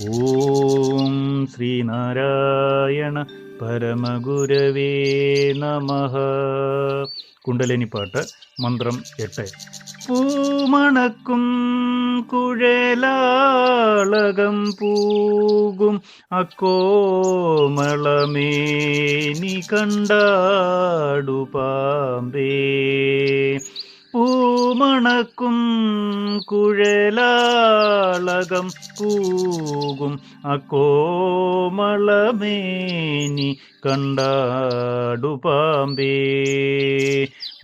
ഓം ശ്രീനാരായണ പരമഗുരവേ നമ കുണ്ടലിനിപ്പാട്ട് മന്ത്രം എട്ട്. പൂമണക്കും കുഴലാളകം പൂകും. അക്കോമളമേനി കണ്ടാടു പാമ്പേ പൂമണക്കും കുഴലാളകം പൂകും അക്കോമളമേനി കണ്ടാടുപാമ്പേ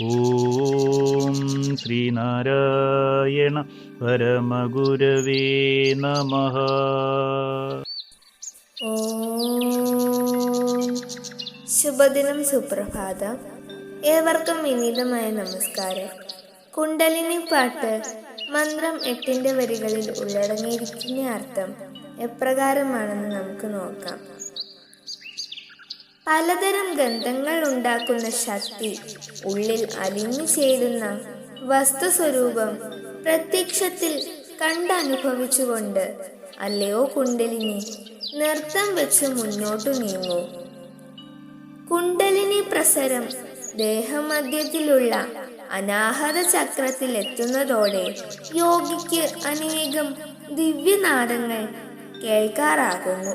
ഓം ശ്രീനാരായണ പരമഗുരവേ നമ. ശുഭദിനം സുപ്രഭാതം. ഏവർക്കും വിനീതമായ നമസ്കാരം. കുണ്ടലിനി പാട്ട് മന്ത്രം എട്ടിന്റെ വരികളിൽ ഉള്ളടങ്ങിയിരിക്കുന്ന അർത്ഥം എപ്രകാരമാണെന്ന് നമുക്ക് നോക്കാം. പലതരം ഗന്ധങ്ങൾ ഉണ്ടാക്കുന്ന ശക്തി ഉള്ളിൽ അലിഞ്ഞു ചേരുന്ന വസ്തുസ്വരൂപം പ്രത്യക്ഷത്തിൽ കണ്ടനുഭവിച്ചുകൊണ്ട് അല്ലയോ കുണ്ടലിനി നൃത്തം വെച്ച് മുന്നോട്ടു നീങ്ങൂ. കുണ്ടലിനി പ്രസരം ദേഹമധ്യത്തിലുള്ള അനാഹത ചക്രത്തിൽ എത്തുന്നതോടെ യോഗിക്ക് അനേകം ദിവ്യനാദങ്ങൾ കേൾക്കാറാകുന്നു.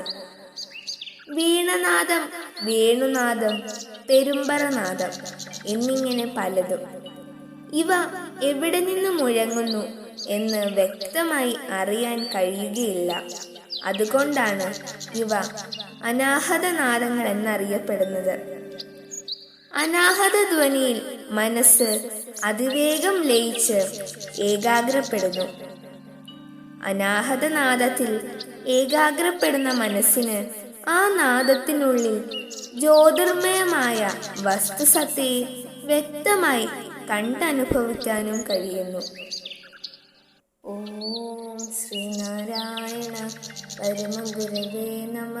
വീണനാദം വേണുനാദം പെരുമ്പറനാദം എന്നിങ്ങനെ പലതും. ഇവ എവിടെ നിന്ന് മുഴങ്ങുന്നു എന്ന് വ്യക്തമായി അറിയാൻ കഴിയുകയില്ല. അതുകൊണ്ടാണ് ഇവ അനാഹത നാദങ്ങൾ എന്നറിയപ്പെടുന്നത് അനാഹത ധ്വനിയിൽ മനസ്സ് അതിവേഗം ലയിച്ച് ഏകാഗ്രപ്പെടുന്നു. അനാഹതനാദത്തിൽ ഏകാഗ്രപ്പെടുന്ന മനസ്സിന് ആ നാദത്തിനുള്ളിൽ ജ്യോതിർമയമായ വസ്തുസത്തയെ വ്യക്തമായി കണ്ടനുഭവിക്കാനും കഴിയുന്നു. ഓം ശ്രീനാരായണ പരമഗുരവേ നമ.